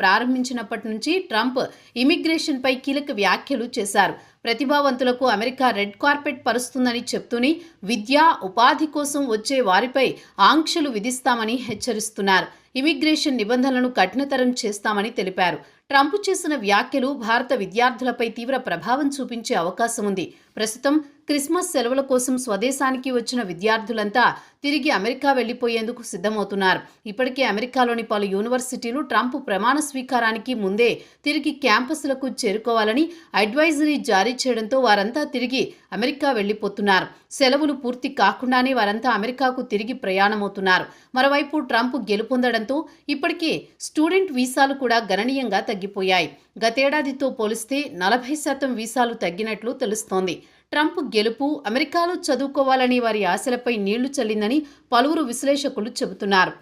ప్రారంభించినప్పటి నుంచి ట్రంప్ ఇమిగ్రేషన్పై కీలక వ్యాఖ్యలు చేశారు. ప్రతిభావంతులకు అమెరికా రెడ్ కార్పెట్ పరుస్తుందని చెప్తూనే విద్య ఉపాధి కోసం వచ్చే వారిపై ఆంక్షలు విధిస్తామని హెచ్చరిస్తున్నారు. ఇమిగ్రేషన్ నిబంధనలను కఠినతరం చేస్తామని తెలిపారు. ట్రంప్ చేసిన వ్యాఖ్యలు భారత విద్యార్థులపై తీవ్ర ప్రభావం చూపించే అవకాశం ఉంది. ప్రస్తుతం క్రిస్మస్ సెలవుల కోసం స్వదేశానికి వచ్చిన విద్యార్థులంతా తిరిగి అమెరికా వెళ్ళిపోయేందుకు సిద్ధమవుతున్నారు. ఇప్పటికే అమెరికాలోని పలు యూనివర్సిటీలు ట్రంప్ ప్రమాణ స్వీకారానికి ముందే తిరిగి క్యాంపస్లకు చేరుకోవాలని అడ్వైజరీ జారీ చేయడంతో వారంతా తిరిగి అమెరికా వెళ్ళిపోతున్నారు సెలవులు పూర్తి కాకుండానే వారంతా అమెరికాకు తిరిగి ప్రయాణమవుతున్నారు. మరోవైపు ట్రంప్ గెలుపొందడంతో ఇప్పటికే స్టూడెంట్ వీసాలు కూడా గణనీయంగా తగ్గిపోయాయి. గతేడాదితో పోలిస్తే నలభై శాతం వీసాలు తగ్గినట్లు తెలుస్తోంది. ట్రంప్ గెలుపు అమెరికాలో చదువుకోవాలని వారి ఆశలపై నీళ్ళు చల్లిందని పలువురు విశ్లేషకులు చెబుతున్నారు.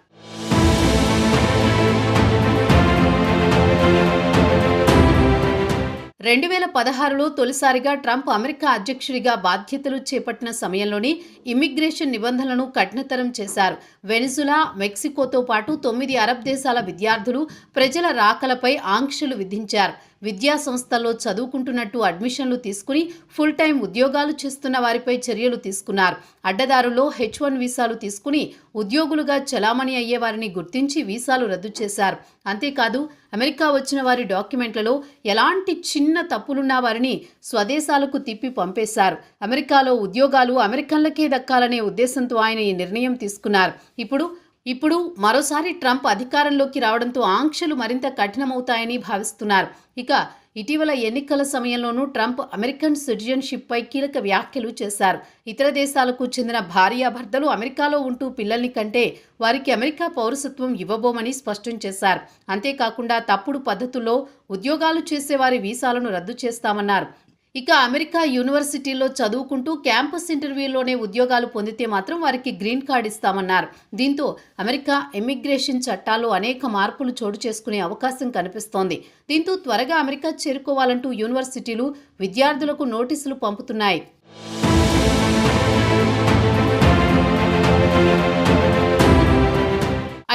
రెండు వేల పదహారులో తొలిసారిగా ట్రంప్ అమెరికా అధ్యక్షుడిగా బాధ్యతలు చేపట్టిన సమయంలోనే ఇమ్మిగ్రేషన్ నిబంధనలను కఠినతరం చేశారు. వెనిజులా మెక్సికోతో పాటు తొమ్మిది అరబ్ దేశాల విద్యార్థులు ప్రజల రాకలపై ఆంక్షలు విధించారు. విద్యా సంస్థల్లో చదువుకుంటున్నట్టు అడ్మిషన్లు తీసుకుని ఫుల్ టైం ఉద్యోగాలు చేస్తున్న వారిపై చర్యలు తీసుకున్నారు. అడ్డదారుల్లో హెచ్ వన్ వీసాలు తీసుకుని ఉద్యోగులుగా చలామణి అయ్యే వారిని గుర్తించి వీసాలు రద్దు చేశారు. అంతేకాదు అమెరికా వచ్చిన వారి డాక్యుమెంట్లలో ఎలాంటి చిన్న తప్పులున్న వారిని స్వదేశాలకు తిప్పి పంపేశారు. అమెరికాలో ఉద్యోగాలు అమెరికన్లకే దక్కాలనే ఉద్దేశంతో ఆయన ఈ నిర్ణయం తీసుకున్నారు. ఇప్పుడు ఇప్పుడు మరోసారి ట్రంప్ అధికారంలోకి రావడంతో ఆంక్షలు మరింత కఠినమవుతాయని భావిస్తున్నారు. ఇక ఇటీవల ఎన్నికల సమయంలోనూ ట్రంప్ అమెరికన్ సిటిజన్షిప్పై కీలక వ్యాఖ్యలు చేశారు. ఇతర దేశాలకు చెందిన భార్యాభర్తలు అమెరికాలో ఉంటూ పిల్లల్ని కంటే వారికి అమెరికా పౌరసత్వం ఇవ్వబోమని స్పష్టం చేశారు. అంతేకాకుండా తప్పుడు పద్ధతుల్లో ఉద్యోగాలు చేసేవారి వీసాలను రద్దు చేస్తామన్నారు. ఇక అమెరికా యూనివర్సిటీలో చదువుకుంటూ క్యాంపస్ ఇంటర్వ్యూలోనే ఉద్యోగాలు పొందితే మాత్రం వారికి గ్రీన్ కార్డ్ ఇస్తామన్నారు. దీంతో అమెరికా ఇమ్మిగ్రేషన్ చట్టాల్లో అనేక మార్పులు చోటు చేసుకునే అవకాశం కనిపిస్తోంది. దీంతో త్వరగా అమెరికా చేరుకోవాలంటూ యూనివర్సిటీలు విద్యార్థులకు నోటీసులు పంపుతున్నాయి.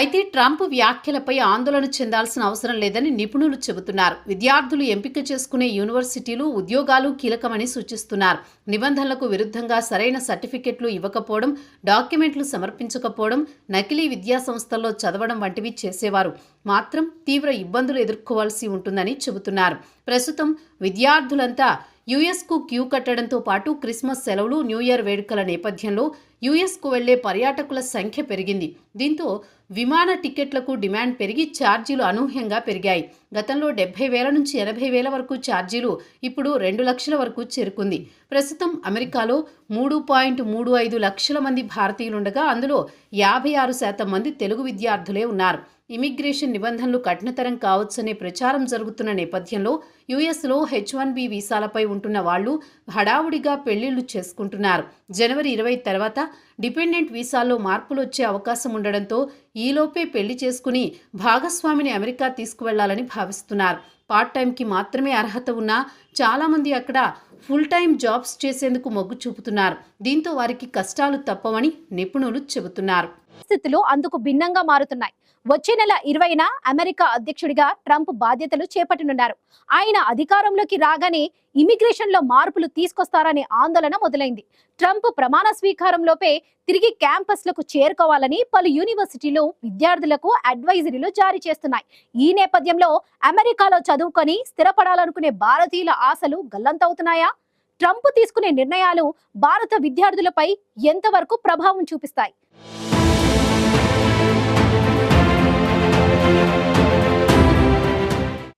అయితే ట్రంప్ వ్యాఖ్యలపై ఆందోళన చెందాల్సిన అవసరం లేదని నిపుణులు చెబుతున్నారు. విద్యార్థులు ఎంపిక చేసుకునే యూనివర్సిటీలు ఉద్యోగాలు కీలకమని సూచిస్తున్నారు. నిబంధనలకు విరుద్ధంగా సరైన సర్టిఫికెట్లు ఇవ్వకపోవడం డాక్యుమెంట్లు సమర్పించకపోవడం నకిలీ విద్యా సంస్థల్లో చదవడం వంటివి చేసేవారు. మాత్రం తీవ్ర ఇబ్బందులు ఎదుర్కోవాల్సి ఉంటుందని చెబుతున్నారు. ప్రస్తుతం విద్యార్థులంతా యుఎస్కు క్యూ కట్టడంతో పాటు క్రిస్మస్ సెలవులు న్యూ ఇయర్ వేడుకల నేపథ్యంలో యుఎస్కు వెళ్ళే పర్యాటకుల సంఖ్య పెరిగింది. దీంతో విమాన టికెట్లకు డిమాండ్ పెరిగి ఛార్జీలు అనూహ్యంగా పెరిగాయి. గతంలో డెబ్బై వేల నుంచి ఎనభై వేల వరకు ఛార్జీలు ఇప్పుడు రెండు లక్షల వరకు చేరుకుంది. ప్రస్తుతం అమెరికాలో మూడు పాయింట్ మూడు ఐదు లక్షల మంది భారతీయులుండగా అందులో యాభై ఆరు శాతం మంది తెలుగు విద్యార్థులే ఉన్నారు. ఇమిగ్రేషన్ నిబంధనలు కఠినతరం కావచ్చనే ప్రచారం జరుగుతున్న నేపథ్యంలో యుఎస్లో హెచ్ వన్ బి వీసాలపై ఉంటున్న వాళ్ళు హడావుడిగా పెళ్ళిళ్ళు చేసుకుంటున్నారు. జనవరి ఇరవై తర్వాత డిపెండెంట్ వీసాల్లో మార్పులు వచ్చే అవకాశం ఉండడంతో ఈలోపే పెళ్ళి చేసుకుని భాగస్వామిని అమెరికా తీసుకువెళ్ళాలని భావిస్తున్నారు. పార్ట్ టైంకి మాత్రమే అర్హత ఉన్న చాలామంది అక్కడ ఫుల్ టైం జాబ్స్ చేసేందుకు మొగ్గు చూపుతున్నారు. దీంతో వారికి కష్టాలు తప్పవని నిపుణులు చెబుతున్నారు. స్థితిలో అందుకు భిన్నంగా మారుతున్నాయి. వచ్చే నెల ఇరవైన అమెరికా అధ్యక్షుడిగా ట్రంప్ బాధ్యతలు చేపట్టనున్నారు. ఆయన అధికారంలోకి రాగానే ఇమిగ్రేషన్లో మార్పులు తీసుకొస్తారనే ఆందోళన మొదలైంది. ట్రంప్ ప్రమాణ స్వీకారంలోపే తిరిగి క్యాంపస్లకు చేరుకోవాలని పలు యూనివర్సిటీలు విద్యార్థులకు అడ్వైజరీలు జారీ చేస్తున్నాయి. ఈ నేపథ్యంలో అమెరికాలో చదువుకొని స్థిరపడాలనుకునే భారతీయుల ఆశలు గల్లంతవుతున్నాయా? ట్రంప్ తీసుకునే నిర్ణయాలు భారత విద్యార్థులపై ఎంతవరకు ప్రభావం చూపిస్తాయి?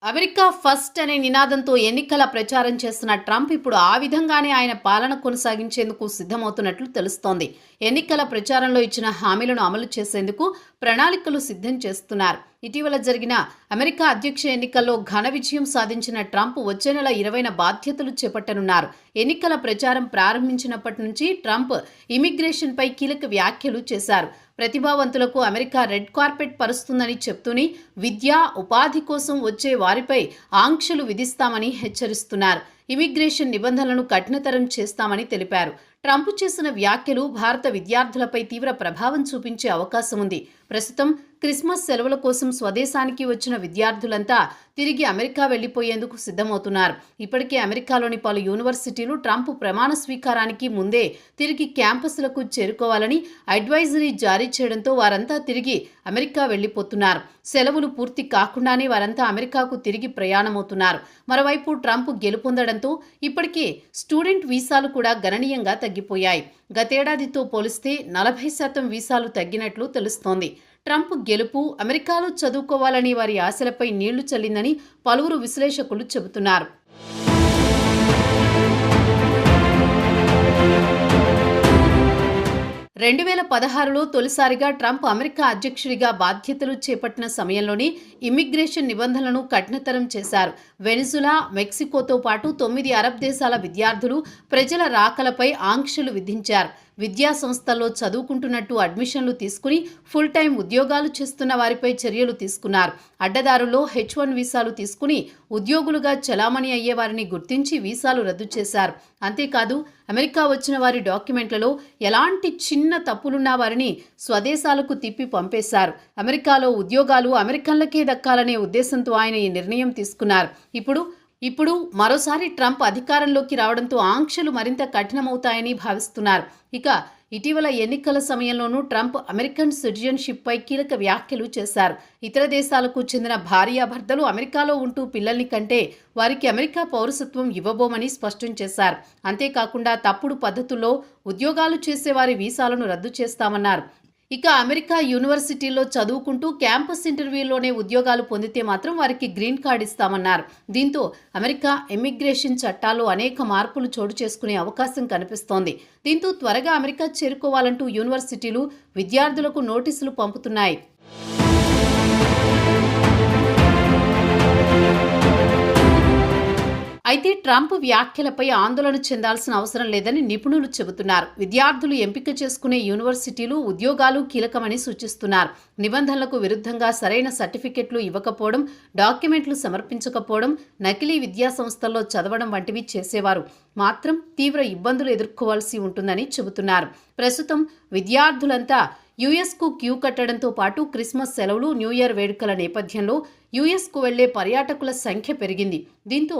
అమెరికా ఫస్ట్ అనే నినాదంతో ఎన్నికల ప్రచారం చేస్తున్న ట్రంప్ ఇప్పుడు ఆ విధంగానే ఆయన పాలన కొనసాగించేందుకు సిద్ధమవుతున్నట్లు తెలుస్తోంది. ఎన్నికల ప్రచారంలో ఇచ్చిన హామీలను అమలు చేసేందుకు ప్రణాళికలు సిద్ధం చేస్తున్నారు. ఇటీవల జరిగిన అమెరికా అధ్యక్ష ఎన్నికల్లో ఘన విజయం సాధించిన ట్రంప్ వచ్చే నెల ఇరవైన బాధ్యతలు చేపట్టనున్నారు. ఎన్నికల ప్రచారం ప్రారంభించినప్పటి నుంచి ట్రంప్ ఇమిగ్రేషన్పై కీలక వ్యాఖ్యలు చేశారు. ప్రతిభావంతులకు అమెరికా రెడ్ కార్పెట్ పరుస్తుందని చెప్తూనే విద్య ఉపాధి కోసం వచ్చే వారిపై ఆంక్షలు విధిస్తామని హెచ్చరిస్తున్నారు. ఇమిగ్రేషన్ నిబంధనలను కఠినతరం చేస్తామని తెలిపారు. ట్రంప్ చేసిన వ్యాఖ్యలు భారత విద్యార్థులపై తీవ్ర ప్రభావం చూపించే అవకాశం ఉంది. ప్రస్తుతం క్రిస్మస్ సెలవుల కోసం స్వదేశానికి వచ్చిన విద్యార్థులంతా తిరిగి అమెరికా వెళ్ళిపోయేందుకు సిద్ధమవుతున్నారు. ఇప్పటికే అమెరికాలోని పలు యూనివర్సిటీలు ట్రంప్ ప్రమాణ స్వీకారానికి ముందే తిరిగి క్యాంపస్లకు చేరుకోవాలని అడ్వైజరీ జారీ చేయడంతో వారంతా తిరిగి అమెరికా వెళ్ళిపోతున్నారు సెలవులు పూర్తి కాకుండానే వారంతా అమెరికాకు తిరిగి ప్రయాణమవుతున్నారు. మరోవైపు ట్రంప్ గెలుపొందడంతో ఇప్పటికే స్టూడెంట్ వీసాలు కూడా గణనీయంగా తగ్గిపోయాయి. గతేడాదితో పోలిస్తే నలభై శాతం వీసాలు తగ్గినట్లు తెలుస్తోంది. ట్రంప్ గెలుపు అమెరికాలో చదువుకోవాలని వారి ఆశలపై నీళ్ళు చల్లిందని పలువురు విశ్లేషకులు చెబుతున్నారు. రెండు వేల పదహారులో తొలిసారిగా ట్రంప్ అమెరికా అధ్యక్షుడిగా బాధ్యతలు చేపట్టిన సమయంలోనే ఇమ్మిగ్రేషన్ నిబంధనలను కఠినతరం చేశారు. వెనిజులా మెక్సికోతో పాటు తొమ్మిది అరబ్ దేశాల విద్యార్థులు ప్రజల రాకలపై ఆంక్షలు విధించారు. విద్యా సంస్థల్లో చదువుకుంటున్నట్టు అడ్మిషన్లు తీసుకుని ఫుల్ టైం ఉద్యోగాలు చేస్తున్న వారిపై చర్యలు తీసుకున్నారు. అడ్డదారుల్లో హెచ్ వన్ వీసాలు తీసుకుని ఉద్యోగులుగా చలామణి అయ్యే వారిని గుర్తించి వీసాలు రద్దు చేశారు. అంతేకాదు అమెరికా వచ్చిన వారి డాక్యుమెంట్లలో ఎలాంటి చిన్న తప్పులున్న వారిని స్వదేశాలకు తిప్పి పంపేశారు. అమెరికాలో ఉద్యోగాలు అమెరికన్లకే దక్కాలనే ఉద్దేశంతో ఆయన ఈ నిర్ణయం తీసుకున్నారు. ఇప్పుడు ఇప్పుడు మరోసారి ట్రంప్ అధికారంలోకి రావడంతో ఆంక్షలు మరింత కఠినమవుతాయని భావిస్తున్నారు. ఇక ఇటీవల ఎన్నికల సమయంలోనూ ట్రంప్ అమెరికన్ సిటిజన్షిప్పై కీలక వ్యాఖ్యలు చేశారు. ఇతర దేశాలకు చెందిన భార్యాభర్తలు అమెరికాలో ఉంటూ పిల్లల్ని కంటే వారికి అమెరికా పౌరసత్వం ఇవ్వబోమని స్పష్టం చేశారు. అంతేకాకుండా తప్పుడు పద్ధతుల్లో ఉద్యోగాలు చేసే వారి వీసాలను రద్దు చేస్తామన్నారు. ఇక అమెరికా యూనివర్సిటీలో చదువుకుంటూ క్యాంపస్ ఇంటర్వ్యూలోనే ఉద్యోగాలు పొందితే మాత్రం వారికి గ్రీన్ కార్డ్ ఇస్తామన్నారు. దీంతో అమెరికా ఎమిగ్రేషన్ చట్టాల్లో అనేక మార్పులు చోటు చేసుకునే అవకాశం కనిపిస్తోంది. దీంతో త్వరగా అమెరికా చేరుకోవాలంటూ యూనివర్సిటీలు విద్యార్థులకు నోటీసులు పంపుతున్నాయి. అయితే ట్రంప్ వ్యాఖ్యలపై ఆందోళన చెందాల్సిన అవసరం లేదని నిపుణులు చెబుతున్నారు. విద్యార్థులు ఎంపిక చేసుకునే యూనివర్సిటీలు ఉద్యోగాలు కీలకమని సూచిస్తున్నారు. నిబంధనలకు విరుద్ధంగా సరైన సర్టిఫికెట్లు ఇవ్వకపోవడం డాక్యుమెంట్లు సమర్పించకపోవడం నకిలీ విద్యా సంస్థల్లో చదవడం వంటివి చేసేవారు. మాత్రం తీవ్ర ఇబ్బందులు ఎదుర్కోవాల్సి ఉంటుందని చెబుతున్నారు. ప్రస్తుతం విద్యార్థులంతా యుఎస్కు క్యూ కట్టడంతో పాటు క్రిస్మస్ సెలవులు న్యూ ఇయర్ వేడుకల నేపథ్యంలో యుఎస్కు వెళ్ళే పర్యాటకుల సంఖ్య పెరిగింది. దీంతో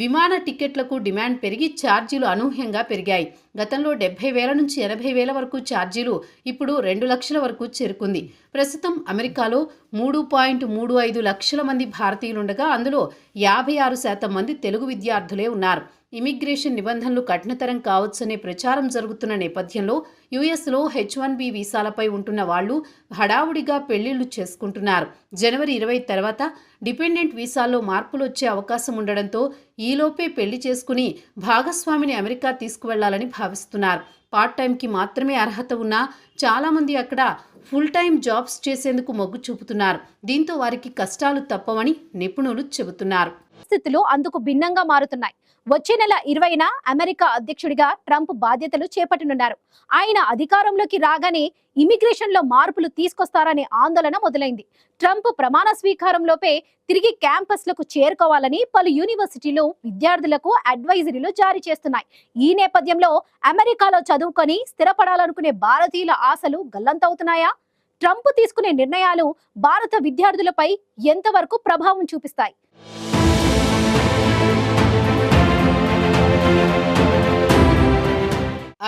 విమాన టికెట్లకు డిమాండ్ పెరిగి ఛార్జీలు అనూహ్యంగా పెరిగాయి. గతంలో డెబ్బై వేల నుంచి ఎనభై వేల వరకు ఛార్జీలు ఇప్పుడు రెండు లక్షల వరకు చేరుకుంది. ప్రస్తుతం అమెరికాలో మూడు పాయింట్ మూడు ఐదు లక్షల మంది భారతీయులుండగా అందులో యాభై ఆరు శాతం మంది తెలుగు విద్యార్థులే ఉన్నారు. ఇమిగ్రేషన్ నిబంధనలు కఠినతరం కావచ్చనే ప్రచారం జరుగుతున్న నేపథ్యంలో యుఎస్లో హెచ్ వన్ బి వీసాలపై ఉంటున్న వాళ్ళు హడావుడిగా పెళ్ళిళ్ళు చేసుకుంటున్నారు. జనవరి ఇరవై తర్వాత డిపెండెంట్ వీసాల్లో మార్పులు వచ్చే అవకాశం ఉండడంతో ఈలోపే పెళ్ళి చేసుకుని భాగస్వామిని అమెరికా తీసుకువెళ్ళాలని భావిస్తున్నారు. పార్ట్ టైంకి మాత్రమే అర్హత ఉన్నా చాలామంది అక్కడ ఫుల్ టైం జాబ్స్ చేసేందుకు మొగ్గు చూపుతున్నారు. దీంతో వారికి కష్టాలు తప్పవని నిపుణులు చెబుతున్నారు. పరిస్థితులు అందుకు భిన్నంగా మారుతున్నాయి. వచ్చే నెల ఇరవైన అమెరికా అధ్యక్షుడిగా ట్రంప్ బాధ్యతలు చేపట్టనున్నారు. ఆయన అధికారంలోకి రాగానే ఇమిగ్రేషన్లో మార్పులు తీసుకొస్తారనే ఆందోళన మొదలైంది. ట్రంప్ ప్రమాణ స్వీకారంలోపే తిరిగి క్యాంపస్లకు చేరుకోవాలని పలు యూనివర్సిటీలు విద్యార్థులకు అడ్వైజరీలు జారీ చేస్తున్నాయి. ఈ నేపథ్యంలో అమెరికాలో చదువుకొని స్థిరపడాలనుకునే భారతీయుల ఆశలు గల్లంతవుతున్నాయా? ట్రంప్ తీసుకునే నిర్ణయాలు భారత విద్యార్థులపై ఎంతవరకు ప్రభావం చూపిస్తాయి?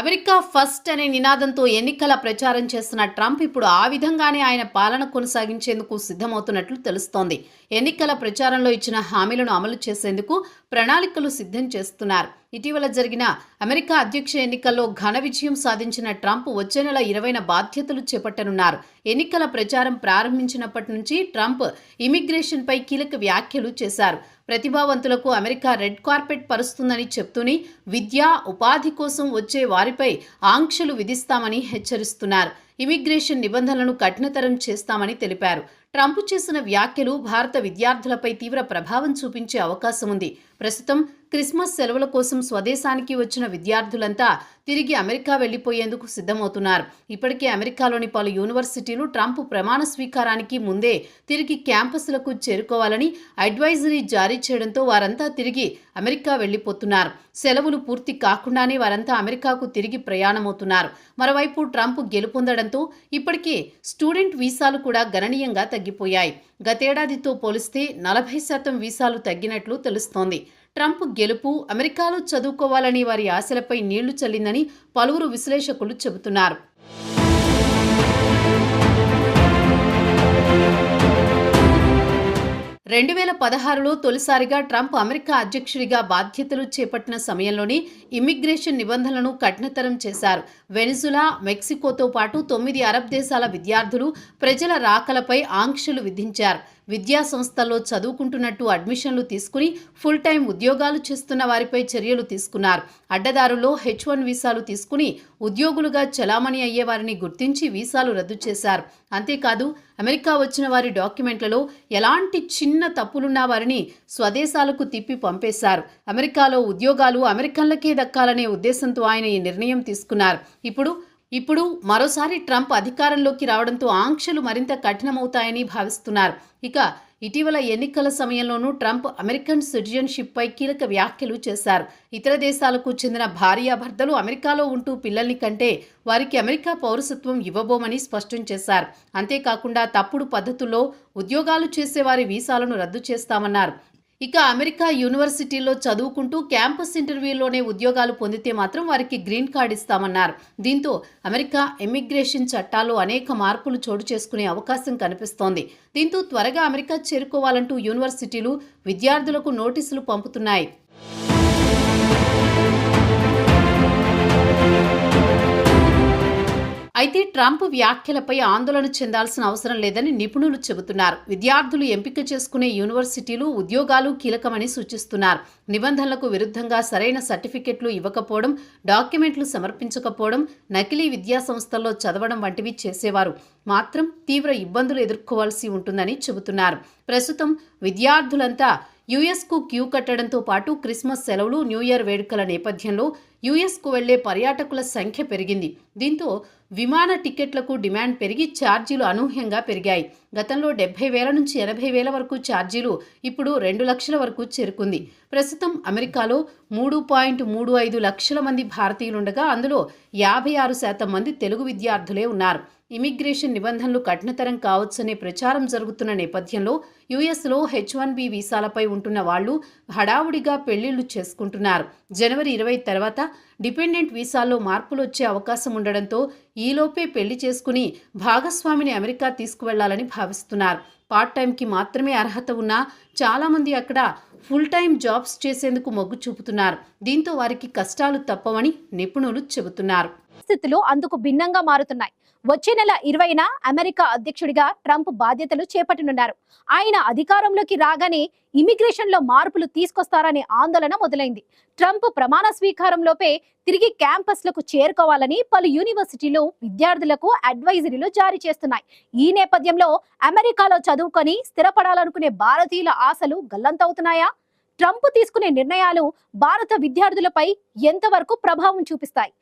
అమెరికా ఫస్ట్ అనే నినాదంతో ఎన్నికల ప్రచారం చేస్తున్న ట్రంప్ ఇప్పుడు ఆ విధంగానే ఆయన పాలన కొనసాగించేందుకు సిద్ధమవుతున్నట్లు తెలుస్తోంది. ఎన్నికల ప్రచారంలో ఇచ్చిన హామీలను అమలు చేసేందుకు ప్రణాళికలు సిద్ధం చేస్తున్నారు. ఇటీవల జరిగిన అమెరికా అధ్యక్ష ఎన్నికల్లో ఘన విజయం సాధించిన ట్రంప్ వచ్చే నెల ఇరవైన బాధ్యతలు చేపట్టనున్నారు. ఎన్నికల ప్రచారం ప్రారంభించినప్పటి నుంచి ట్రంప్ ఇమిగ్రేషన్పై కీలక వ్యాఖ్యలు చేశారు. ప్రతిభావంతులకు అమెరికా రెడ్ కార్పెట్ పరుస్తుందని చెప్తూనే విద్య ఉపాధి కోసం వచ్చే వారిపై ఆంక్షలు విధిస్తామని హెచ్చరిస్తున్నారు. ఇమిగ్రేషన్ నిబంధనలను కఠినతరం చేస్తామని తెలిపారు. ట్రంప్ చేసిన వ్యాఖ్యలు భారత విద్యార్థులపై తీవ్ర ప్రభావం చూపించే అవకాశం ఉంది. ప్రస్తుతం క్రిస్మస్ సెలవుల కోసం స్వదేశానికి వచ్చిన విద్యార్థులంతా తిరిగి అమెరికా వెళ్ళిపోయేందుకు సిద్ధమవుతున్నారు. ఇప్పటికే అమెరికాలోని పలు యూనివర్సిటీలు ట్రంప్ ప్రమాణ స్వీకారానికి ముందే తిరిగి క్యాంపస్లకు చేరుకోవాలని అడ్వైజరీ జారీ చేయడంతో వారంతా తిరిగి అమెరికా వెళ్ళిపోతున్నారు సెలవులు పూర్తి కాకుండానే వారంతా అమెరికాకు తిరిగి ప్రయాణమవుతున్నారు. మరోవైపు ట్రంప్ గెలుపొందడంతో ఇప్పటికే స్టూడెంట్ వీసాలు కూడా గణనీయంగా తగ్గిపోయాయి. గతేడాదితో పోలిస్తే నలభై శాతం వీసాలు తగ్గినట్లు తెలుస్తోంది. ట్రంప్ గెలుపు అమెరికాలో చదువుకోవాలని వారి ఆశలపై నీళ్ళు చల్లిందని పలువురు విశ్లేషకులు చెబుతున్నారు. రెండు వేల పదహారులో తొలిసారిగా ట్రంప్ అమెరికా అధ్యక్షుడిగా బాధ్యతలు చేపట్టిన సమయంలోనే ఇమ్మిగ్రేషన్ నిబంధనలను కఠినతరం చేశారు. వెనిజులా మెక్సికోతో పాటు తొమ్మిది అరబ్ దేశాల విద్యార్థులు ప్రజల రాకలపై ఆంక్షలు విధించారు. విద్యా సంస్థల్లో చదువుకుంటున్నట్టు అడ్మిషన్లు తీసుకుని ఫుల్ టైం ఉద్యోగాలు చేస్తున్న వారిపై చర్యలు తీసుకున్నారు. అడ్డదారుల్లో హెచ్ వన్ వీసాలు తీసుకుని ఉద్యోగులుగా చలామణి అయ్యే వారిని గుర్తించి వీసాలు రద్దు చేశారు. అంతేకాదు అమెరికా వచ్చిన వారి డాక్యుమెంట్లలో ఎలాంటి చిన్న తప్పులున్న వారిని స్వదేశాలకు తిప్పి పంపేశారు. అమెరికాలో ఉద్యోగాలు అమెరికన్లకే దక్కాలనే ఉద్దేశంతో ఆయన ఈ నిర్ణయం తీసుకున్నారు. ఇప్పుడు ఇప్పుడు మరోసారి ట్రంప్ అధికారంలోకి రావడంతో ఆంక్షలు మరింత కఠినమవుతాయని భావిస్తున్నారు. ఇక ఇటీవల ఎన్నికల సమయంలోనూ ట్రంప్ అమెరికన్ సిటిజన్షిప్పై కీలక వ్యాఖ్యలు చేశారు. ఇతర దేశాలకు చెందిన భార్యాభర్తలు అమెరికాలో ఉంటూ పిల్లల్ని కంటే వారికి అమెరికా పౌరసత్వం ఇవ్వబోమని స్పష్టం చేశారు. అంతేకాకుండా తప్పుడు పద్ధతుల్లో ఉద్యోగాలు చేసే వారి వీసాలను రద్దు చేస్తామన్నారు. ఇక అమెరికా యూనివర్సిటీలో చదువుకుంటూ క్యాంపస్ ఇంటర్వ్యూలోనే ఉద్యోగాలు పొందితే మాత్రం వారికి గ్రీన్ కార్డ్ ఇస్తామన్నారు. దీంతో అమెరికా ఇమ్మిగ్రేషన్ చట్టాల్లో అనేక మార్పులు చోటు చేసుకునే అవకాశం కనిపిస్తోంది. దీంతో త్వరగా అమెరికా చేరుకోవాలంటూ యూనివర్సిటీలు విద్యార్థులకు నోటీసులు పంపుతున్నాయి. అయితే ట్రంప్ వ్యాఖ్యలపై ఆందోళన చెందాల్సిన అవసరం లేదని నిపుణులు చెబుతున్నారు. విద్యార్థులు ఎంపిక చేసుకునే యూనివర్సిటీలు ఉద్యోగాలు కీలకమని సూచిస్తున్నారు. నిబంధనలకు విరుద్ధంగా సరైన సర్టిఫికెట్లు ఇవ్వకపోవడం డాక్యుమెంట్లు సమర్పించకపోవడం నకిలీ విద్యా సంస్థల్లో చదవడం వంటివి చేసేవారు. మాత్రం తీవ్ర ఇబ్బందులు ఎదుర్కోవాల్సి ఉంటుందని చెబుతున్నారు. ప్రస్తుతం విద్యార్థులంతా యుఎస్కు క్యూ కట్టడంతో పాటు క్రిస్మస్ సెలవులు న్యూ ఇయర్ వేడుకల నేపథ్యంలో యుఎస్కు వెళ్ళే పర్యాటకుల సంఖ్య పెరిగింది. దీంతో విమాన టికెట్లకు డిమాండ్ పెరిగి ఛార్జీలు అనూహ్యంగా పెరిగాయి. గతంలో డెబ్బై వేల నుంచి ఎనభై వేల వరకు ఛార్జీలు ఇప్పుడు రెండు లక్షల వరకు చేరుకుంది. ప్రస్తుతం అమెరికాలో మూడు పాయింట్ మూడు ఐదు లక్షల మంది భారతీయులుండగా అందులో యాభై ఆరు శాతం మంది తెలుగు విద్యార్థులే ఉన్నారు. ఇమిగ్రేషన్ నిబంధనలు కఠినతరం కావచ్చనే ప్రచారం జరుగుతున్న నేపథ్యంలో యుఎస్లో హెచ్ వన్ బి వీసాలపై ఉంటున్న వాళ్ళు హడావుడిగా పెళ్ళిళ్ళు చేసుకుంటున్నారు. జనవరి ఇరవై తర్వాత డిపెండెంట్ వీసాల్లో మార్పులు వచ్చే అవకాశం ఉండడంతో ఈలోపే పెళ్ళి చేసుకుని భాగస్వామిని అమెరికా తీసుకువెళ్ళాలని భావిస్తున్నారు. పార్ట్ టైంకి మాత్రమే అర్హత ఉన్నా చాలామంది అక్కడ ఫుల్ టైం జాబ్స్ చేసేందుకు మొగ్గు చూపుతున్నారు. దీంతో వారికి కష్టాలు తప్పవని నిపుణులు చెబుతున్నారు. స్థితిలో అందుకు భిన్నంగా మారుతున్నాయి. వచ్చే నెల ఇరవైన అమెరికా అధ్యక్షుడిగా ట్రంప్ బాధ్యతలు చేపట్టనున్నారు. ఆయన అధికారంలోకి రాగానే ఇమిగ్రేషన్లో మార్పులు తీసుకొస్తారనే ఆందోళన మొదలైంది. ట్రంప్ ప్రమాణ స్వీకారంలోపే తిరిగి క్యాంపస్లకు చేరుకోవాలని పలు యూనివర్సిటీలు విద్యార్థులకు అడ్వైజరీలు జారీ చేస్తున్నాయి. ఈ నేపథ్యంలో అమెరికాలో చదువుకొని స్థిరపడాలనుకునే భారతీయుల ఆశలు గల్లంతవుతున్నాయా? ట్రంప్ తీసుకునే నిర్ణయాలు భారత విద్యార్థులపై ఎంతవరకు ప్రభావం చూపిస్తాయి?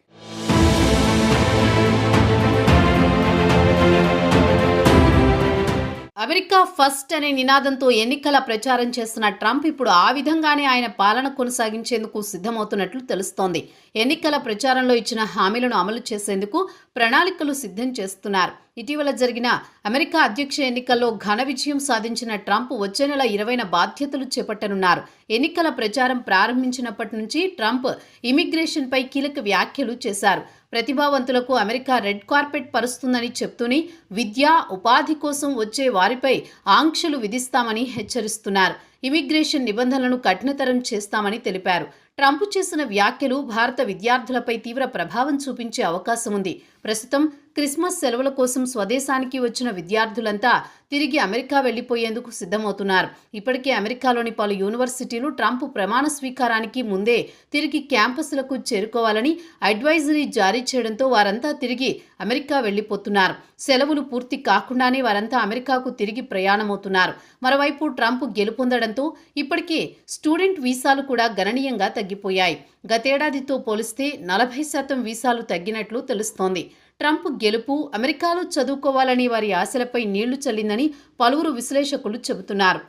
అమెరికా ఫస్ట్ అనే నినాదంతో ఎన్నికల ప్రచారం చేస్తున్న ట్రంప్ ఇప్పుడు ఆ విధంగానే ఆయన పాలన కొనసాగించేందుకు సిద్ధమవుతున్నట్లు తెలుస్తోంది. ఎన్నికల ప్రచారంలో ఇచ్చిన హామీలను అమలు చేసేందుకు ప్రణాళికలు సిద్ధం చేస్తున్నారు. ఇటీవల జరిగిన అమెరికా అధ్యక్ష ఎన్నికల్లో ఘన విజయం సాధించిన ట్రంప్ వచ్చే నెల ఇరవైన బాధ్యతలు చేపట్టనున్నారు. ఎన్నికల ప్రచారం ప్రారంభించినప్పటి నుంచి ట్రంప్ ఇమిగ్రేషన్పై కీలక వ్యాఖ్యలు చేశారు. ప్రతిభావంతులకు అమెరికా రెడ్ కార్పెట్ పరుస్తుందని చెప్తూనే విద్య ఉపాధి కోసం వచ్చే వారిపై ఆంక్షలు విధిస్తామని హెచ్చరిస్తున్నారు. ఇమిగ్రేషన్ నిబంధనలను కఠినతరం చేస్తామని తెలిపారు. ట్రంప్ చేసిన వ్యాఖ్యలు భారత విద్యార్థులపై తీవ్ర ప్రభావం చూపించే అవకాశం ఉంది. ప్రస్తుతం క్రిస్మస్ సెలవుల కోసం స్వదేశానికి వచ్చిన విద్యార్థులంతా తిరిగి అమెరికా వెళ్ళిపోయేందుకు సిద్ధమవుతున్నారు. ఇప్పటికే అమెరికాలోని పలు యూనివర్సిటీలు ట్రంప్ ప్రమాణ స్వీకారానికి ముందే తిరిగి క్యాంపస్లకు చేరుకోవాలని అడ్వైజరీ జారీ చేయడంతో వారంతా తిరిగి అమెరికా వెళ్ళిపోతున్నారు సెలవులు పూర్తి కాకుండానే వారంతా అమెరికాకు తిరిగి ప్రయాణమవుతున్నారు. మరోవైపు ట్రంప్ గెలుపొందడంతో ఇప్పటికే స్టూడెంట్ వీసాలు కూడా గణనీయంగా తగ్గిపోయాయి. గతేడాదితో పోలిస్తే నలభై శాతం వీసాలు తగ్గినట్లు తెలుస్తోంది. ట్రంప్ గెలుపు అమెరికాలో చదువుకోవాలని వారి ఆశలపై నీళ్ళు చల్లిందని పలువురు విశ్లేషకులు చెబుతున్నారు.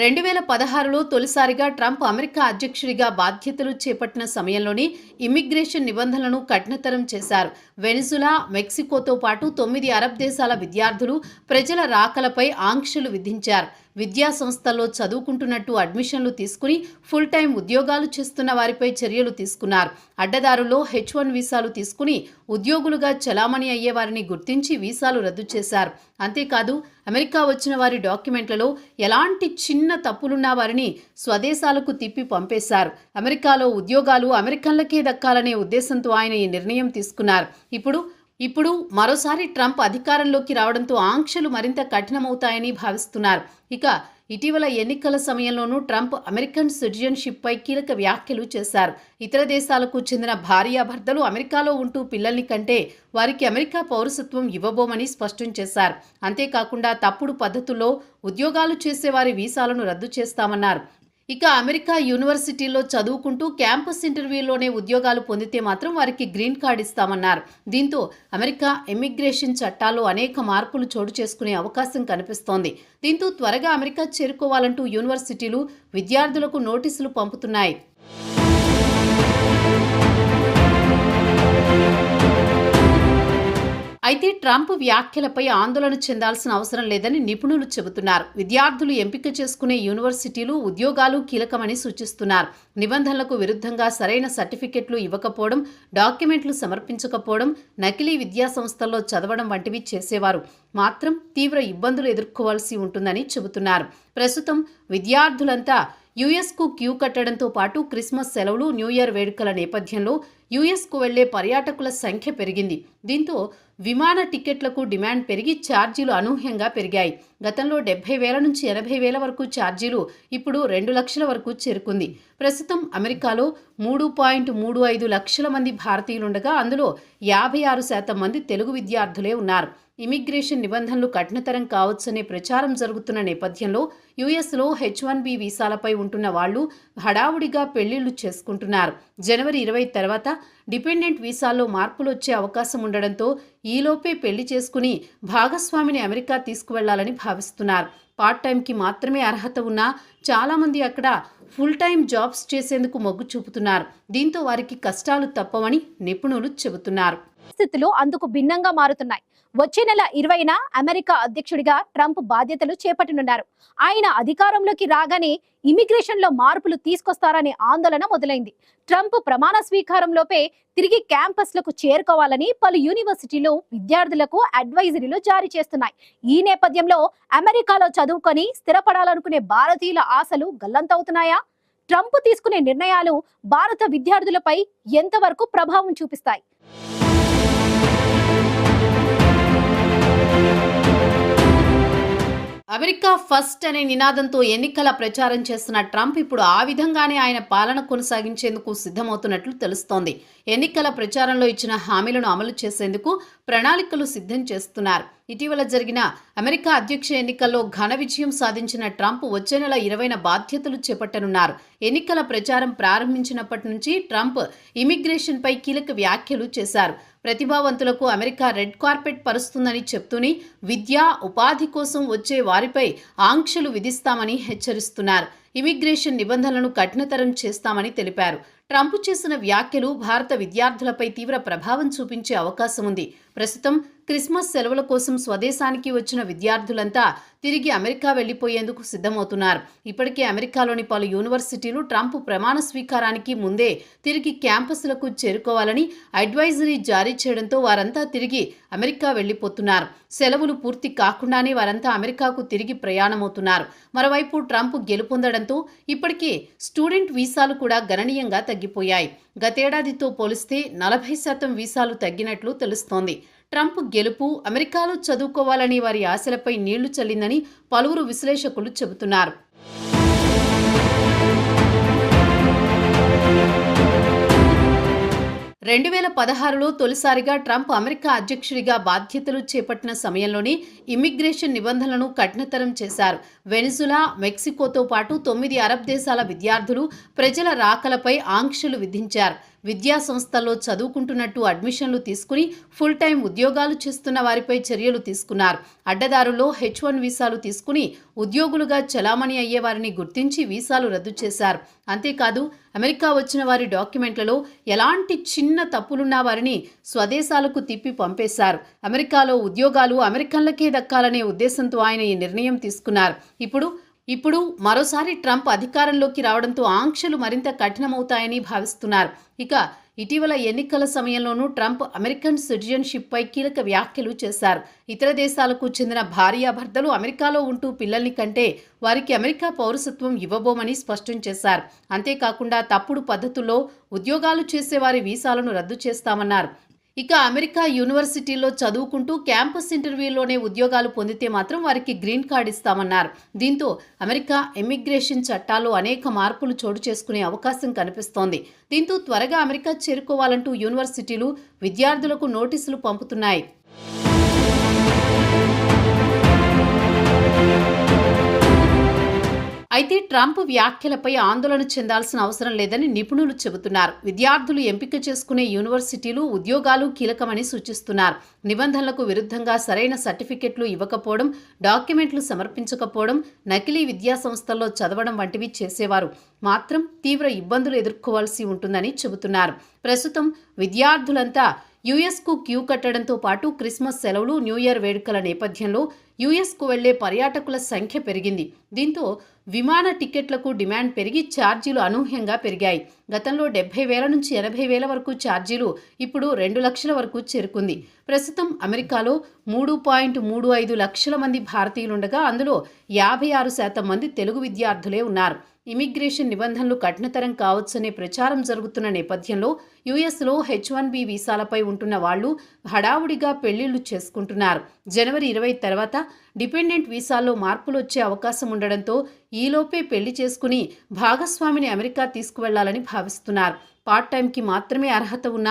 రెండు వేల పదహారులో తొలిసారిగా ట్రంప్ అమెరికా అధ్యక్షుడిగా బాధ్యతలు చేపట్టిన సమయంలోనే ఇమ్మిగ్రేషన్ నిబంధనలను కఠినతరం చేశారు. వెనిజులా మెక్సికోతో పాటు తొమ్మిది అరబ్ దేశాల విద్యార్థులు ప్రజల రాకలపై ఆంక్షలు విధించారు. విద్యా సంస్థల్లో చదువుకుంటున్నట్టు అడ్మిషన్లు తీసుకుని ఫుల్ టైం ఉద్యోగాలు చేస్తున్న వారిపై చర్యలు తీసుకున్నారు. అడ్డదారుల్లో హెచ్ వన్ వీసాలు తీసుకుని ఉద్యోగులుగా చలామణి అయ్యే వారిని గుర్తించి వీసాలు రద్దు చేశారు. అంతేకాదు అమెరికా వచ్చిన వారి డాక్యుమెంట్లలో ఎలాంటి చిన్న తప్పులున్న వారిని స్వదేశాలకు తిప్పి పంపేశారు. అమెరికాలో ఉద్యోగాలు అమెరికన్లకే దక్కాలనే ఉద్దేశంతో ఆయన ఈ నిర్ణయం తీసుకున్నారు. ఇప్పుడు ఇప్పుడు మరోసారి ట్రంప్ అధికారంలోకి రావడంతో ఆంక్షలు మరింత కఠినమవుతాయని భావిస్తున్నారు. ఇక ఇటీవల ఎన్నికల సమయంలోనూ ట్రంప్ అమెరికన్ సిటిజన్షిప్పై కీలక వ్యాఖ్యలు చేశారు. ఇతర దేశాలకు చెందిన భార్యాభర్తలు అమెరికాలో ఉంటూ పిల్లల్ని కంటే వారికి అమెరికా పౌరసత్వం ఇవ్వబోమని స్పష్టం చేశారు. అంతేకాకుండా తప్పుడు పద్ధతుల్లో ఉద్యోగాలు చేసేవారి వీసాలను రద్దు చేస్తామన్నారు. ఇక అమెరికా యూనివర్సిటీలో చదువుకుంటూ క్యాంపస్ ఇంటర్వ్యూలోనే ఉద్యోగాలు పొందితే మాత్రం వారికి గ్రీన్ కార్డ్ ఇస్తామన్నారు. దీంతో అమెరికా ఇమ్మిగ్రేషన్ చట్టాల్లో అనేక మార్పులు చోటు చేసుకునే అవకాశం కనిపిస్తోంది. దీంతో త్వరగా అమెరికా చేరుకోవాలంటూ యూనివర్సిటీలు విద్యార్థులకు నోటీసులు పంపుతున్నాయి. అయితే ట్రంప్ వ్యాఖ్యలపై ఆందోళన చెందాల్సిన అవసరం లేదని నిపుణులు చెబుతున్నారు. విద్యార్థులు ఎంపిక చేసుకునే యూనివర్సిటీలు ఉద్యోగాలు కీలకమని సూచిస్తున్నారు. నిబంధనలకు విరుద్ధంగా సరైన సర్టిఫికెట్లు ఇవ్వకపోవడం డాక్యుమెంట్లు సమర్పించకపోవడం నకిలీ విద్యా సంస్థల్లో చదవడం వంటివి చేసేవారు. మాత్రం తీవ్ర ఇబ్బందులు ఎదుర్కోవాల్సి ఉంటుందని చెబుతున్నారు. ప్రస్తుతం విద్యార్థులంతా యుఎస్కు క్యూ కట్టడంతో పాటు క్రిస్మస్ సెలవులు న్యూ ఇయర్ వేడుకల నేపథ్యంలో యుఎస్కు వెళ్ళే పర్యాటకుల సంఖ్య పెరిగింది. దీంతో విమాన టికెట్లకు డిమాండ్ పెరిగి ఛార్జీలు అనూహ్యంగా పెరిగాయి. గతంలో డెబ్బై వేల నుంచి ఎనభై వేల వరకు ఛార్జీలు ఇప్పుడు రెండు లక్షల వరకు చేరుకుంది. ప్రస్తుతం అమెరికాలో మూడు పాయింట్ మూడు ఐదు లక్షల మంది భారతీయులుండగా అందులో యాభై ఆరు శాతం మంది తెలుగు విద్యార్థులే ఉన్నారు. ఇమిగ్రేషన్ నిబంధనలు కఠినతరం కావచ్చనే ప్రచారం జరుగుతున్న నేపథ్యంలో యుఎస్లో హెచ్ వన్ బి వీసాలపై ఉంటున్న వాళ్ళు హడావుడిగా పెళ్ళిళ్ళు చేసుకుంటున్నారు. జనవరి ఇరవై తర్వాత డిపెండెంట్ వీసాల్లో మార్పులు వచ్చే అవకాశం ఉండడంతో ఈలోపే పెళ్ళి చేసుకుని భాగస్వామిని అమెరికా తీసుకువెళ్ళాలని భావిస్తున్నారు. పార్ట్ టైంకి మాత్రమే అర్హత ఉన్న చాలామంది అక్కడ ఫుల్ టైం జాబ్స్ చేసేందుకు మొగ్గు చూపుతున్నారు. దీంతో వారికి కష్టాలు తప్పవని నిపుణులు చెబుతున్నారు. పరిస్థితులు అందుకు భిన్నంగా మారుతున్నాయి. వచ్చే నెల ఇరవైన అమెరికా అధ్యక్షుడిగా ట్రంప్ బాధ్యతలు చేపట్టనున్నారు. ఆయన అధికారంలోకి రాగానే ఇమిగ్రేషన్లో మార్పులు తీసుకొస్తారనే ఆందోళన మొదలైంది. ట్రంప్ ప్రమాణ స్వీకారంలోపే తిరిగి క్యాంపస్లకు చేరుకోవాలని పలు యూనివర్సిటీలు విద్యార్థులకు అడ్వైజరీలు జారీ చేస్తున్నాయి. ఈ నేపథ్యంలో అమెరికాలో చదువుకొని స్థిరపడాలనుకునే భారతీయుల ఆశలు గల్లంతవుతున్నాయా? ట్రంప్ తీసుకునే నిర్ణయాలు భారత విద్యార్థులపై ఎంతవరకు ప్రభావం చూపిస్తాయి? అమెరికా ఫస్ట్ అనే నినాదంతో ఎన్నికల ప్రచారం చేస్తున్న ట్రంప్ ఇప్పుడు ఆ విధంగానే ఆయన పాలన కొనసాగించేందుకు సిద్ధమవుతున్నట్లు తెలుస్తోంది. ఎన్నికల ప్రచారంలో ఇచ్చిన హామీలను అమలు చేసేందుకు ప్రణాళికలు సిద్ధం చేస్తున్నారు. ఇటీవల జరిగిన అమెరికా అధ్యక్ష ఎన్నికల్లో ఘన విజయం సాధించిన ట్రంప్ వచ్చే నెల ఇరవైన బాధ్యతలు చేపట్టనున్నారు. ఎన్నికల ప్రచారం ప్రారంభించినప్పటి నుంచి ట్రంప్ ఇమిగ్రేషన్పై కీలక వ్యాఖ్యలు చేశారు. ప్రతిభావంతులకు అమెరికా రెడ్ కార్పెట్ పరుస్తుందని చెప్తూనే విద్య ఉపాధి కోసం వచ్చే వారిపై ఆంక్షలు విధిస్తామని హెచ్చరిస్తున్నారు. ఇమిగ్రేషన్ నిబంధనలను కఠినతరం చేస్తామని తెలిపారు. ట్రంప్ చేసిన వ్యాఖ్యలు భారత విద్యార్థులపై తీవ్ర ప్రభావం చూపించే అవకాశం ఉంది. ప్రస్తుతం క్రిస్మస్ సెలవుల కోసం స్వదేశానికి వచ్చిన విద్యార్థులంతా తిరిగి అమెరికా వెళ్ళిపోయేందుకు సిద్ధమవుతున్నారు. ఇప్పటికే అమెరికాలోని పలు యూనివర్సిటీలు ట్రంప్ ప్రమాణ స్వీకారానికి ముందే తిరిగి క్యాంపస్లకు చేరుకోవాలని అడ్వైజరీ జారీ చేయడంతో వారంతా తిరిగి అమెరికా వెళ్ళిపోతున్నారు సెలవులు పూర్తి కాకుండానే వారంతా అమెరికాకు తిరిగి ప్రయాణమవుతున్నారు. మరోవైపు ట్రంప్ గెలుపొందడంతో ఇప్పటికే స్టూడెంట్ వీసాలు కూడా గణనీయంగా తగ్గిపోయాయి. గతేడాదితో పోలిస్తే నలభై శాతం వీసాలు తగ్గినట్లు తెలుస్తోంది. ట్రంప్ గెలుపు అమెరికాలో చదువుకోవాలని వారి ఆశలపై నీళ్ళు చల్లిందని పలువురు విశ్లేషకులు చెబుతున్నారు. రెండు వేల పదహారులో తొలిసారిగా ట్రంప్ అమెరికా అధ్యక్షుడిగా బాధ్యతలు చేపట్టిన సమయంలోనే ఇమ్మిగ్రేషన్ నిబంధనలను కఠినతరం చేశారు. వెనిజులా మెక్సికోతో పాటు తొమ్మిది అరబ్ దేశాల విద్యార్థులు ప్రజల రాకలపై ఆంక్షలు విధించారు. విద్యా సంస్థల్లో చదువుకుంటున్నట్టు అడ్మిషన్లు తీసుకుని ఫుల్ టైం ఉద్యోగాలు చేస్తున్న వారిపై చర్యలు తీసుకున్నారు. అడ్డదారుల్లో హెచ్ వన్ వీసాలు తీసుకుని ఉద్యోగులుగా చలామణి అయ్యే వారిని గుర్తించి వీసాలు రద్దు చేశారు. అంతేకాదు అమెరికా వచ్చిన వారి డాక్యుమెంట్లలో ఎలాంటి చిన్న తప్పులున్న వారిని స్వదేశాలకు తిప్పి పంపేశారు. అమెరికాలో ఉద్యోగాలు అమెరికన్లకే దక్కాలనే ఉద్దేశంతో ఆయన ఈ నిర్ణయం తీసుకున్నారు. ఇప్పుడు ఇప్పుడు మరోసారి ట్రంప్ అధికారంలోకి రావడంతో ఆంక్షలు మరింత కఠినమవుతాయని భావిస్తున్నారు. ఇక ఇటీవల ఎన్నికల సమయంలోనూ ట్రంప్ అమెరికన్ సిటిజన్షిప్పై కీలక వ్యాఖ్యలు చేశారు. ఇతర దేశాలకు చెందిన భార్యాభర్తలు అమెరికాలో ఉంటూ పిల్లల్ని కంటే వారికి అమెరికా పౌరసత్వం ఇవ్వబోమని స్పష్టం చేశారు. అంతేకాకుండా తప్పుడు పద్ధతుల్లో ఉద్యోగాలు చేసేవారి వీసాలను రద్దు చేస్తామన్నారు. ఇక అమెరికా యూనివర్సిటీలో చదువుకుంటూ క్యాంపస్ ఇంటర్వ్యూలోనే ఉద్యోగాలు పొందితే మాత్రం వారికి గ్రీన్ కార్డ్ ఇస్తామన్నారు. దీంతో అమెరికా ఎమిగ్రేషన్ చట్టాల్లో అనేక మార్పులు చోటు చేసుకునే అవకాశం కనిపిస్తోంది. దీంతో త్వరగా అమెరికా చేరుకోవాలంటూ యూనివర్సిటీలు విద్యార్థులకు నోటీసులు పంపుతున్నాయి. అయితే ట్రంప్ వ్యాఖ్యలపై ఆందోళన చెందాల్సిన అవసరం లేదని నిపుణులు చెబుతున్నారు. విద్యార్థులు ఎంపిక చేసుకునే యూనివర్సిటీలు ఉద్యోగాలు కీలకమని సూచిస్తున్నారు. నిబంధనలకు విరుద్ధంగా సరైన సర్టిఫికెట్లు ఇవ్వకపోవడం డాక్యుమెంట్లు సమర్పించకపోవడం నకిలీ విద్యా సంస్థల్లో చదవడం వంటివి చేసేవారు. మాత్రం తీవ్ర ఇబ్బందులు ఎదుర్కోవాల్సి ఉంటుందని చెబుతున్నారు. ప్రస్తుతం విద్యార్థులంతా యుఎస్కు క్యూ కట్టడంతో పాటు క్రిస్మస్ సెలవులు న్యూ ఇయర్ వేడుకల నేపథ్యంలో యుఎస్కు వెళ్ళే పర్యాటకుల సంఖ్య పెరిగింది. దీంతో విమాన టికెట్లకు డిమాండ్ పెరిగి ఛార్జీలు అనూహ్యంగా పెరిగాయి. గతంలో డెబ్బై వేల నుంచి ఎనభై వేల వరకు ఛార్జీలు ఇప్పుడు రెండు లక్షల వరకు చేరుకుంది. ప్రస్తుతం అమెరికాలో మూడు పాయింట్ మూడు ఐదు లక్షల మంది భారతీయులుండగా అందులో యాభై ఆరు శాతం మంది తెలుగు విద్యార్థులే ఉన్నారు. ఇమిగ్రేషన్ నిబంధనలు కఠినతరం కావచ్చనే ప్రచారం జరుగుతున్న నేపథ్యంలో యుఎస్లో హెచ్ వన్ బి వీసాలపై ఉంటున్న వాళ్ళు హడావుడిగా పెళ్ళిళ్ళు చేసుకుంటున్నారు. జనవరి ఇరవై తర్వాత డిపెండెంట్ వీసాల్లో మార్పులు వచ్చే అవకాశం ఉండడంతో ఈలోపే పెళ్ళి చేసుకుని భాగస్వామిని అమెరికా తీసుకువెళ్ళాలని భావిస్తున్నారు. పార్ట్ టైంకి మాత్రమే అర్హత ఉన్న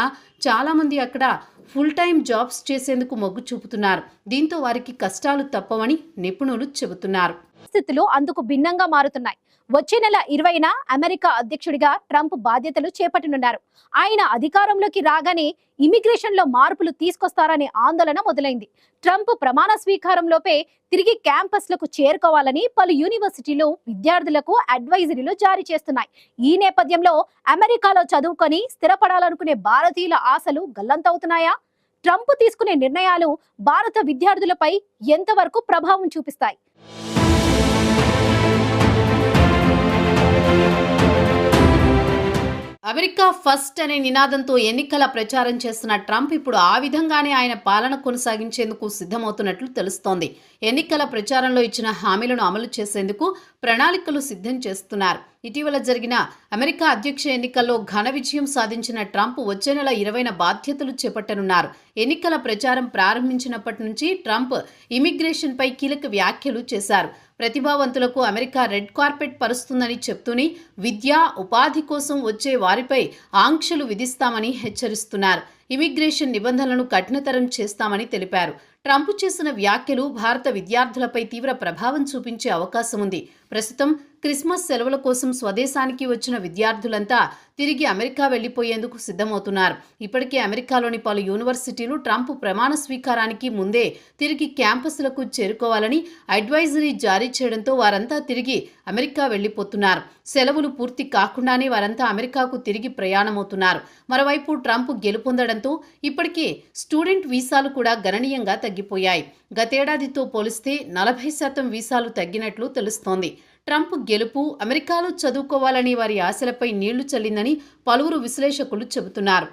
చాలామంది అక్కడ ఫుల్ టైం జాబ్స్ చేసేందుకు మొగ్గు చూపుతున్నారు. దీంతో వారికి కష్టాలు తప్పవని నిపుణులు చెబుతున్నారు. పరిస్థితులు అందుకు భిన్నంగా మారుతున్నాయి. వచ్చే నెల ఇరవైన అమెరికా అధ్యక్షుడిగా ట్రంప్ బాధ్యతలు చేపట్టనున్నారు. ఆయన అధికారంలోకి రాగానే ఇమిగ్రేషన్లో మార్పులు తీసుకొస్తారనే ఆందోళన మొదలైంది. ట్రంప్ ప్రమాణ స్వీకారంలోపే తిరిగి క్యాంపస్లకు చేరుకోవాలని పలు యూనివర్సిటీలు విద్యార్థులకు అడ్వైజరీలు జారీ చేస్తున్నాయి. ఈ నేపథ్యంలో అమెరికాలో చదువుకొని స్థిరపడాలనుకునే భారతీయుల ఆశలు గల్లంతవుతున్నాయా? ట్రంప్ తీసుకునే నిర్ణయాలు భారత విద్యార్థులపై ఎంతవరకు ప్రభావం చూపిస్తాయి? అమెరికా ఫస్ట్ అనే నినాదంతో ఎన్నికల ప్రచారం చేస్తున్న ట్రంప్ ఇప్పుడు ఆ విధంగానే ఆయన పాలన కొనసాగించేందుకు సిద్ధమవుతున్నట్లు తెలుస్తోంది. ఎన్నికల ప్రచారంలో ఇచ్చిన హామీలను అమలు చేసేందుకు ప్రణాళికలు సిద్ధం చేస్తున్నారు. ఇటీవల జరిగిన అమెరికా అధ్యక్ష ఎన్నికల్లో ఘన విజయం సాధించిన ట్రంప్ వచ్చే నెల ఇరవైన బాధ్యతలు చేపట్టనున్నారు. ఎన్నికల ప్రచారం ప్రారంభించినప్పటి నుంచి ట్రంప్ ఇమిగ్రేషన్పై కీలక వ్యాఖ్యలు చేశారు. ప్రతిభావంతులకు అమెరికా రెడ్ కార్పెట్ పరుస్తుందని చెప్తూనే విద్య ఉపాధి కోసం వచ్చే వారిపై ఆంక్షలు విధిస్తామని హెచ్చరిస్తున్నారు. ఇమిగ్రేషన్ నిబంధనలను కఠినతరం చేస్తామని తెలిపారు. ట్రంప్ చేసిన వ్యాఖ్యలు భారత విద్యార్థులపై తీవ్ర ప్రభావం చూపించే అవకాశం ఉంది. ప్రస్తుతం క్రిస్మస్ సెలవుల కోసం స్వదేశానికి వచ్చిన విద్యార్థులంతా తిరిగి అమెరికా వెళ్ళిపోయేందుకు సిద్ధమవుతున్నారు. ఇప్పటికే అమెరికాలోని పలు యూనివర్సిటీలు ట్రంప్ ప్రమాణ స్వీకారానికి ముందే తిరిగి క్యాంపస్లకు చేరుకోవాలని అడ్వైజరీ జారీ చేయడంతో వారంతా తిరిగి అమెరికా వెళ్ళిపోతున్నారు సెలవులు పూర్తి కాకుండానే వారంతా అమెరికాకు తిరిగి ప్రయాణమవుతున్నారు. మరోవైపు ట్రంప్ గెలుపొందడంతో ఇప్పటికే స్టూడెంట్ వీసాలు కూడా గణనీయంగా తగ్గిపోయాయి. గతేడాదితో పోలిస్తే నలభై శాతం వీసాలు తగ్గినట్లు తెలుస్తోంది. ట్రంప్ గెలుపు అమెరికాలో చదువుకోవాలని వారి ఆశలపై నీళ్ళు చల్లిందని పలువురు విశ్లేషకులు చెబుతున్నారు.